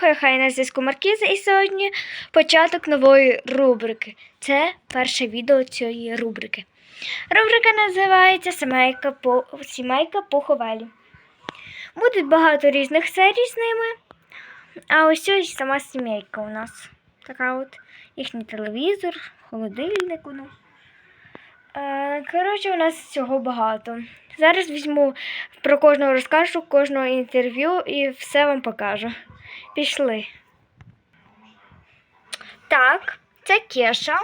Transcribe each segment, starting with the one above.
хай хай на зв'язку Маркіза і сьогодні початок нової рубрики. Це перше відео цієї рубрики. Рубрика називається Сімейка по Сімейка Поховелі. Буде багато різних серій з ними. А ось ось сама сімейка у нас. Така от їхній телевізор, холодильник. Ну. Коротше, у нас всього багато. Зараз візьму про кожного розкажу, кожного інтерв'ю і все вам покажу. Пішли. Так, це Кеша.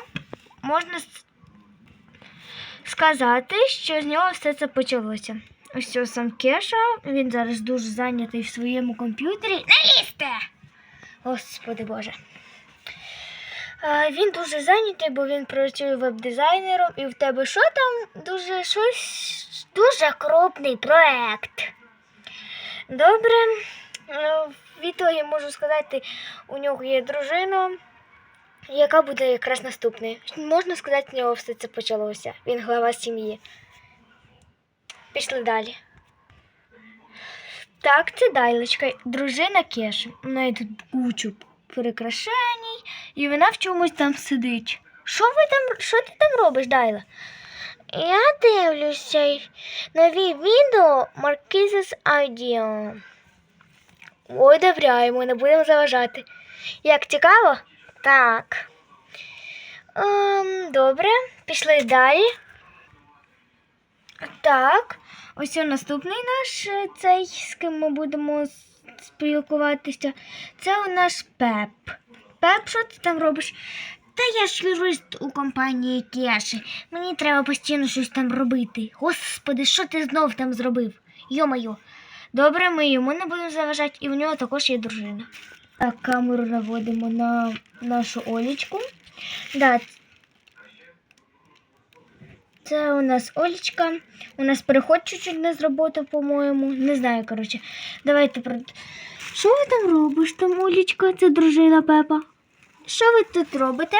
Можна сказати, що з нього все це почалося. Ось сам Кеша, він зараз дуже зайнятий в своєму комп'ютері. Не лізьте! Господи Боже. Він дуже зайнятий, бо він працює веб-дизайнером, і в тебе що там дуже щось дуже крупний проект. Добре. Е, Відтоді можу сказати, у нього є дружина, яка буде якраз наступною. Можна сказати, з нього все це почалося. Він глава сім'ї. Пішли далі. Так, це Дайлечка, дружина Кеші. У неї тут кучу прикрашень, і вона в чомусь там сидить. Що ви там, що ти там робиш, Дайла? Я дивлюся нові відео Marquises Audio. Ой, довіряємо, не будемо заважати. Як цікаво? Так. Ем, добре, пішли далі. Так, ось наступний наш е, цей, з ким ми будемо спілкуватися. Це у нас Пеп. Пеп, що ти там робиш? Та я ж юрист у компанії Кеші. Мені треба постійно щось там робити. Господи, що ти знов там зробив? Йо-моє. Добре, ми йому не будемо заважати, і в нього також є дружина. Так, камеру наводимо на нашу Олічку. Да, це у нас Олечка. У нас переход чуть-чуть не з по-моєму. Не знаю, коротше. Давайте про. Що ви там робиш там, Олечка? Це дружина Пепа. Що ви тут робите?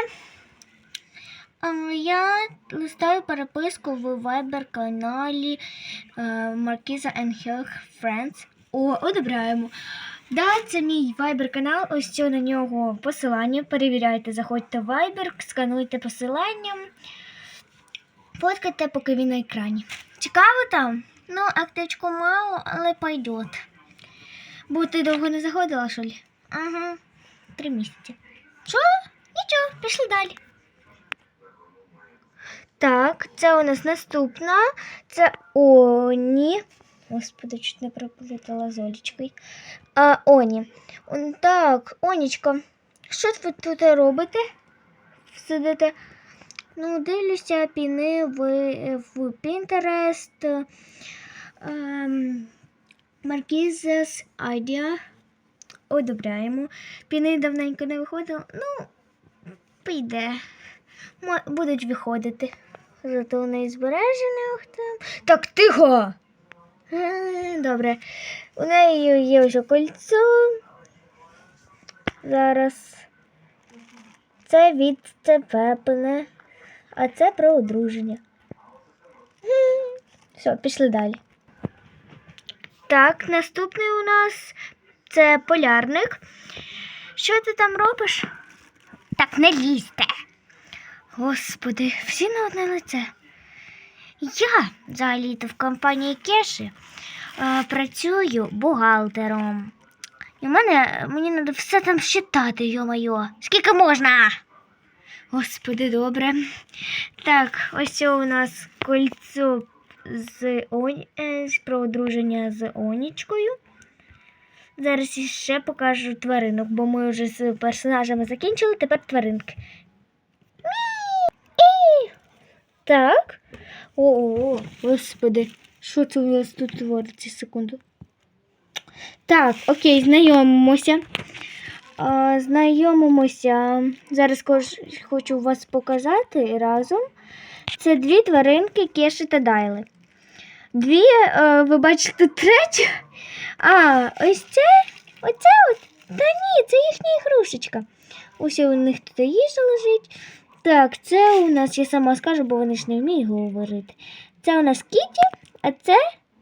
Ем, Я листаю переписку в Viber каналі е, Markiza and Friends. О, одобряємо. Да, це мій Viber канал. Ось це на нього посилання. Перевіряйте, заходьте в Viber, скануйте посилання. Фоткайте, поки він на екрані. Цікаво там? Ну, активочку мало, але пойдет. Бо ти довго не заходила, що ли? Ага, три місяці. Що? Нічого, пішли далі. Так, це у нас наступна. Це Оні. Господи, чуть не проплутала з Олічкою. А, Оні. Так, Онічка, що ви тут робите? Сидите? Ну, дивлюся піни в, в Pinterest. Ем, Marquis's Idea. Одобряємо. Піни давненько не виходило. Ну, піде. Будуть виходити. Зато у неї збережених там. Так, тихо! Е, Добре. У неї є ось кольцо. Зараз. Це від Пепине. А це про одруження. Все, пішли далі. Так, наступний у нас це полярник. Що ти там робиш? Так, не лізьте. Господи, всі на одне лице. Я взагалі-то в компанії Кеші е, працюю бухгалтером. І мене мені треба все там считати, йо-моє. Скільки можна? Господи, добре. Так, ось у нас кольцо з Оні... е, про одруження з Онічкою. Зараз ще покажу тваринок, бо ми вже з персонажами закінчили, тепер тваринки. Так. О, господи, що це у нас тут твориться секунду? Так, окей, знайомимося. А, знайомимося. Зараз хочу вас показати разом. Це дві тваринки Кеші та Дайли. Дві, е, ви бачите, третю. А, ось це, оце от. Та ні, це їхня ігрушечка. Ось у них тут їжа лежить. Так, це у нас, я сама скажу, бо вони ж не вміють говорити. Це у нас Кіті, а це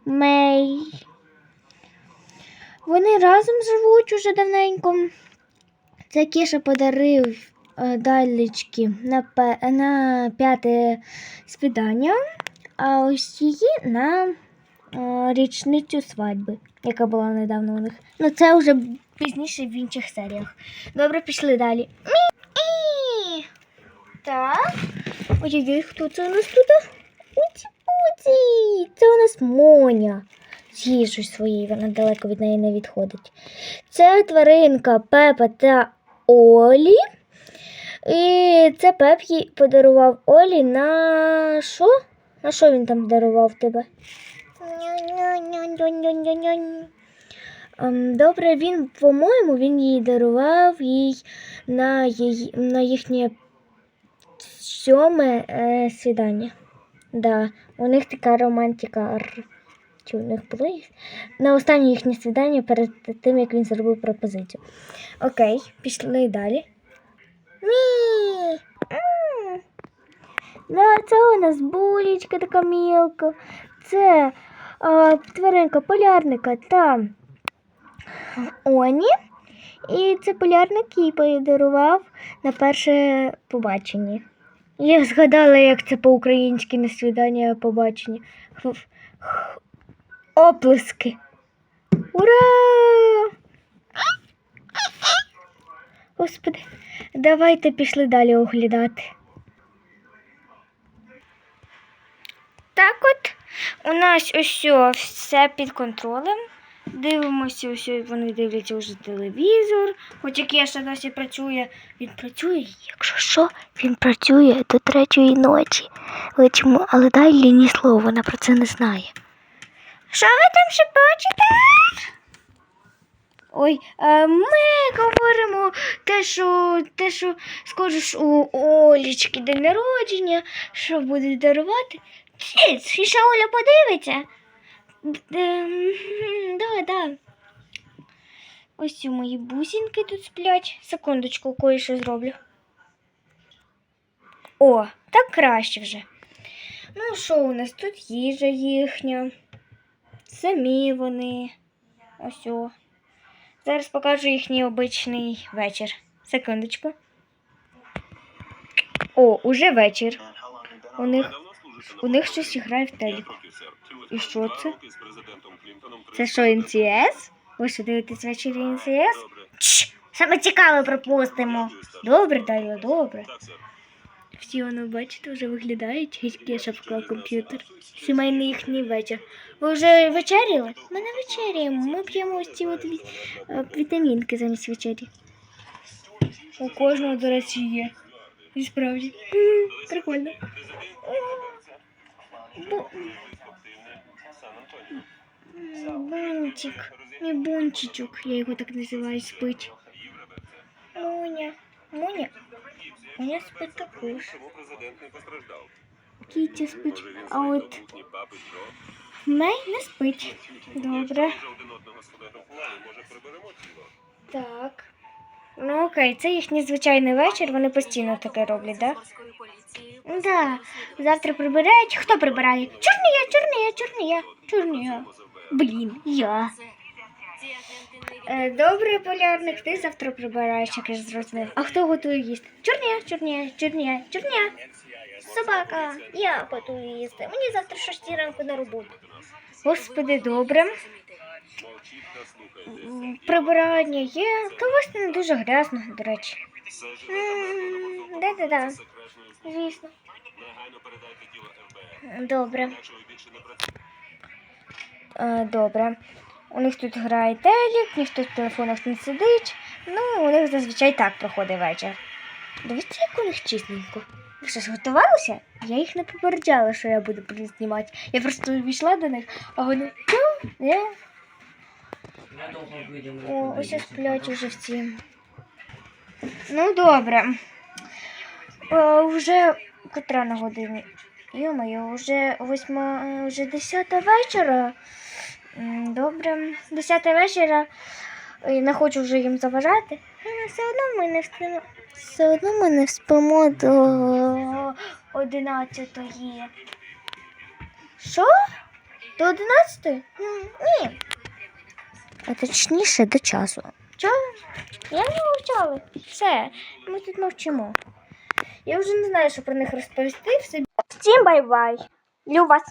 Мей. Вони разом живуть уже давненько. Це Кіша подарив е, Далечки на, на п'яте свідання, а ось її на е, річницю свадьби, яка була недавно у них. Ну, це вже пізніше в інших серіях. Добре, пішли далі. Так. Ой-ой-ой, хто це у нас тут? Уці-пуці! Це у нас Моня. З їжею своєю, вона далеко від неї не відходить. Це тваринка Пепа та Олі. І це Пеп їй подарував Олі на що? На що він там дарував тебе? Ем, Добре, він, по-моєму, він їй дарував їй на, її, на їхнє сьоме е, свідання. Да, у них така романтика. Чи у них було їх? На останнє їхнє свідання перед тим, як він зробив пропозицію. Окей, пішли далі. Мі! Да, це у нас булічка така мілка. Це а, тваринка полярника та Оні. І це полярник їй подарував на перше побачення. Я згадала, як це по-українськи на свідання побачення. Оплески. Ура! Господи, давайте пішли далі оглядати. Так от у нас ось все під контролем. Дивимося, ось вони дивляться вже телевізор, хоч як я ще досі працює. Він працює, якщо що, він працює до третьої ночі. Але чому? Але далі ні слова, вона про це не знає. Що ви там ще бачите? Ой, е, ми говоримо те, що те, що ж у Олічки день народження, що буде дарувати. Ціц, і ще Оля подивиться. Да, да. Ось у мої бусинки тут сплять. Секундочку, кое-що зроблю. О, так краще вже. Ну, що у нас тут їжа їхня. Самі вони. Ось о. Зараз покажу їхній обичний вечір. Секундочку. О, уже вечір. У них, у них щось грає в телек. І що це? Це що, НЦС? Ви що дивитесь вечір НЦС? Чш, саме цікаве пропустимо. Добре, Дайло, добре. Всі воно, бачите, вже виглядають, як я поклав комп'ютер. Сімейний їхній вечір. Ви вже вечеряли? Ми не вечеряємо. Ми п'ємо ось ці от ві- е, вітамінки замість вечері. У кожного, до речі, є. І справді. М, Прикольно. Бу- М, Бунчик. Мій бунчичок, я його так називаю, спить. Муня. Муня. Муня спить також. Кітя спить. А от Мей не спить. Добре. Так. Ну окей, це їхній звичайний вечір, вони постійно таке роблять, так? Да? Да. Завтра прибирають. Хто прибирає? Чорний я, чорний я, Блін, я. Е, Добре, полярник, ти завтра прибираєш, як я зрозумів. А хто готує їсти? Чорний я, чорний я, чорний я, чорний я. Собака, я готую їсти. Мені завтра шості ранку на роботу. Господи, добре. Прибирання є. Та вас не дуже грязно, до речі. Да-да-да. Звісно. Добре. Добре. У них тут грає телек, ніхто в телефонах не сидить. Ну, у них зазвичай так проходить вечір. Дивіться, як у них чистенько. Ви що ж готувалися? Я їх не попереджала, що я буду знімати. Я просто війшла до них, а вони. «Ну, не». О, ось сплять уже всі. Ну, добре. Е, вже котра на годині? Йо-моє, вже восьма, е, вже десята вечора. Добре, десята вечора. І не хочу вже їм заважати. Е, Все одно ми не встимо. Все одно ми не спимо до одинадцятої. Що? До одинадцятої? Ні. А точніше до часу. Чого? Я не мовчала. Все, ми тут мовчимо. Я вже не знаю, що про них розповісти. Всім бай-бай. Люблю вас.